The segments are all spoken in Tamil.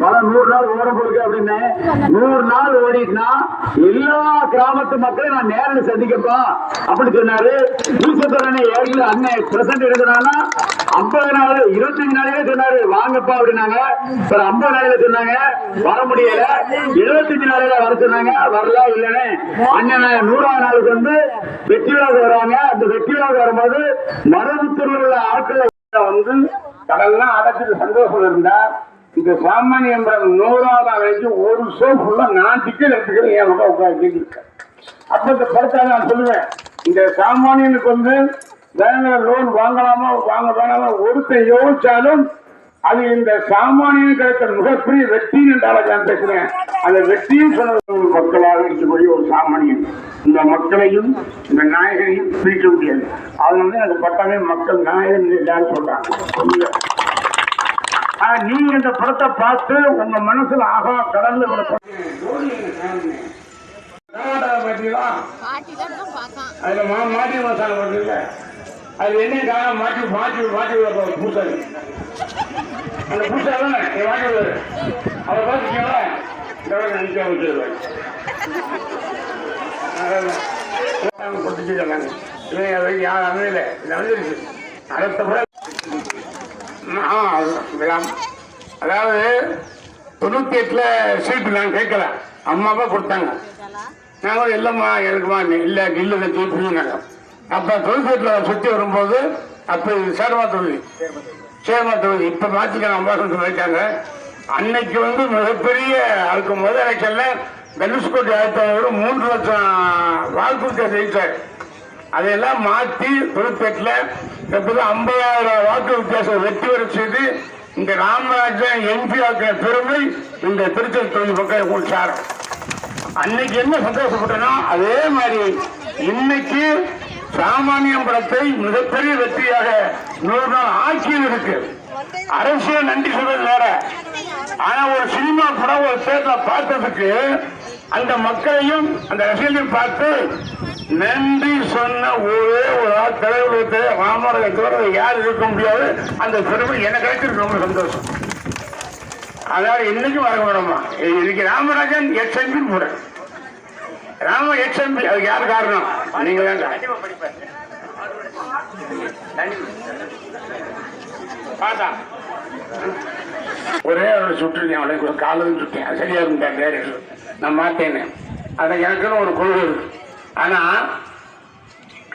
பல நூறு நாள் ஓடும் போருக்கு அப்படின்னு. நூறு நாள் ஓடிட்டுனா எல்லா கிராமத்து மக்களையும் நான் நேரில் சந்திக்கப்பா. அப்படின்னு சொன்னாரு. ஈஸ்வரனை ஏழு அண்ணன் பிரசன்ட் எடுக்கிறானா ஐம்பது நாள் இருபத்தஞ்சு நாளையே சொன்னாரு. வாங்கப்பா அப்படின்னாங்க. அப்புறம் ஐம்பது நாளையில சொன்னாங்க. வர முடியல. எழுபத்தஞ்சு நாளையில வர சொன்னாங்க. வரல இல்லைன்னு. அண்ணன் நூறாவது நாளுக்கு வந்து வெற்றி விழாவுக்கு வராங்க. அந்த வெற்றி விழாவுக்கு வரும்போது மரபுத்தூர்ல உள்ள ஆட்களை வந்து கடல்லாம் அடைச்சிட்டு சந்தோஷம் இருந்தா இந்த சாமானியம்பரம் நூறாவது நாள் வரைக்கும் ஒரு ஷோ ஃபுல்லா நான் டிக்கெட் எடுத்துக்கிறேன் என் பக்கம் உட்காந்து இருக்கேன் அப்ப இந்த படத்தை நான் சொல்லுவேன். இந்த சாமானியனுக்கு வந்து பேங்க்ல லோன் வாங்கலாமா வாங்க வேணாமா ஒருத்தர் யோசிச்சாலும் அது இந்த சாமானியன் கிடைத்த மிகப்பெரிய வெற்றி என்றால நான் பேசுறேன். அந்த வெற்றியும் சொன்ன மக்களாக இருக்கக்கூடிய ஒரு சாமானியன். இந்த மக்களையும் இந்த நாயகனையும் பிரிக்க முடியாது. அதனால தான் அந்த பட்டமே மக்கள் நாயகன் எல்லாரும் சொல்றாங்க. நீங்க இந்த படத்தை பார்த்து உங்க மனசுல ஆகா கடல்ல அதுல மா மாட்டி மசாலா வருதுல்ல அது என்ன காரணம்? மாட்டி மாட்டி மாட்டி விடுற அந்த பூசாரி தானே? என் மாட்டி பார்த்துக்கீங்களா நினைக்க வச்சிருவாரு கொடுத்துருக்காங்க அதை யாரும் அமையல. இது அடுத்த முறை அதாவது தொண்ணூத்தி எட்டுல சீட்டு நான் கேட்கல. அம்மா அப்பா கொடுத்தாங்க. நான் கூட இல்லைம்மா எனக்குமா இல்லை இல்லை தீர்ப்புனாங்க அப்போ தொழில்நுட்பத்தில் சுற்றி வரும்போது அப்போ இது சேர்மா தொகுதி. சேர்மா தொகுதி. இப்போ மாற்றிக்கலாம் அம்பாசன் வைக்காங்க அன்னைக்கு வந்து மிகப்பெரிய அதுக்கு முதல் எலெக்ஷன்ல தனுஷ்கோட்டி ஆயிரத்தி மூன்று லட்சம் வாக்குறுதி ஜெயிச்சார். அதையெல்லாம் மாற்றி தொண்ணூத்தெட்டுல எப்போது ஐம்பதாயிரம் வாக்கு வித்தியாசம் வெற்றி பெற செய்து இந்த ராமராஜன் எம்பி ஆக்கிற பெருமை இந்த திருச்செல் தொகுதி பக்கம் உங்களுக்கு சாரும். அன்னைக்கு என்ன சந்தோஷப்பட்டனோ அதே மாதிரி இன்னைக்கு சாமானியம் படத்தை மிகப்பெரிய வெற்றியாக நூறு நாள் ஆட்சியில் இருக்கு. அரசியல் நன்றி சொல்றது வேற. ஆனா ஒரு சினிமா படம் ஒரு தேர்தல பார்த்ததுக்கு அந்த மக்களையும் அந்த ரசிகர்களையும் பார்த்து நன்றி சொன்ன ஒரே ஒரு ஆள் தலைவர்களுக்கு ராமரை தவிர யார் இருக்க முடியாது அந்த பெருமை எனக்கு கிடைச்சிருக்கு. ரொம்ப சந்தோஷம். அதாவது இன்னைக்கும் வர வேணுமா இன்னைக்கு ராமராஜன் எக்ஸ்எம்பி கூட. ராம எக்ஸ்எம்பி அதுக்கு யார் காரணம்? நீங்க தான் பார்த்தா ஒரே அவரை சுட்டுருக்கேன் அவளை காலம் சுட்டேன். சரியா இருந்தா வேற நான் மாத்தேன்னு அதை எனக்குன்னு ஒரு குழு இருக்கு. ஆனா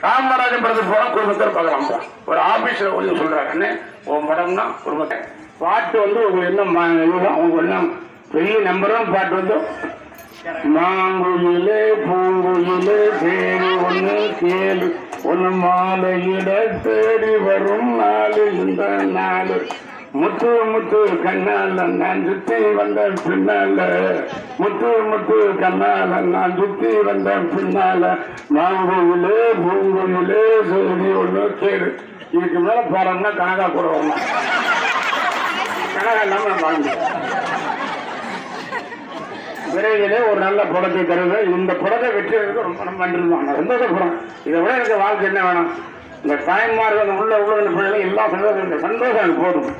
ராமராஜன் படத்துக்கு போனா குடும்பத்தில் பார்க்கலாம் ஒரு ஆபீஸ்ல கொஞ்சம் சொல்றாங்க உன் படம்னா குடும்பத்தை. பாட்டு வந்து உங்களுக்கு என்ன ம- அவங்க என்ன பெரிய நம்பரும் பாட்டு வந்து? மாங்குயிலே பூங்குயிலே தேடி ஒன்று கேளு. ஒன்று மாலையிட தேடி வரும் நாலு இந்த நாலு. முத்து முத்து கண்ணால நான் சுத்தி வந்த பின்னால. முத்து முத்து கண்ணால நான் சுத்தி வந்த பின்னால. மாங்குயிலே பூங்குயிலே தேடி ஒண்ணு கேளு. இதுக்கு மேல போறோம்னா கனகா கூட வரணும் கனகா இல்லாம வாங்க. விரைவிலே ஒரு நல்ல புடத்தை தருது இந்த புடத்தை வெற்றி ரொம்ப ரொம்ப நன்றி தான் நான் இதை விட எனக்கு வாழ்க்கை என்ன வேணும்? இந்த தாய்மார்கள் அந்த உள்ள உள்ள பிள்ளைகள் எல்லா சந்தோஷம் இந்த சந்தோஷம் போதும்.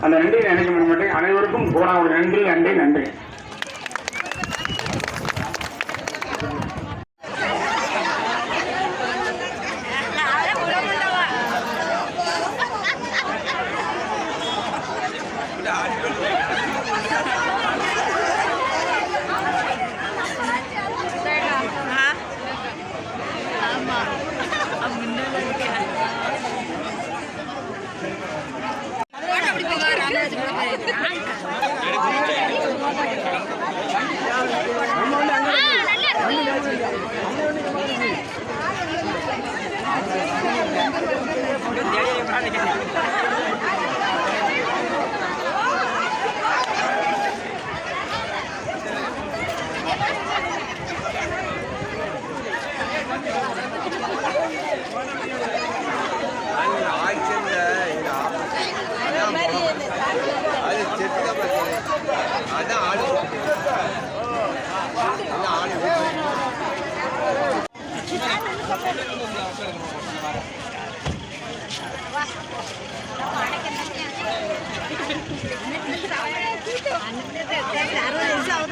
அந்த நன்றியை நினைக்க முடிய மாட்டேன் அனைவருக்கும் கூட ஒரு நன்றி நன்றி நன்றி.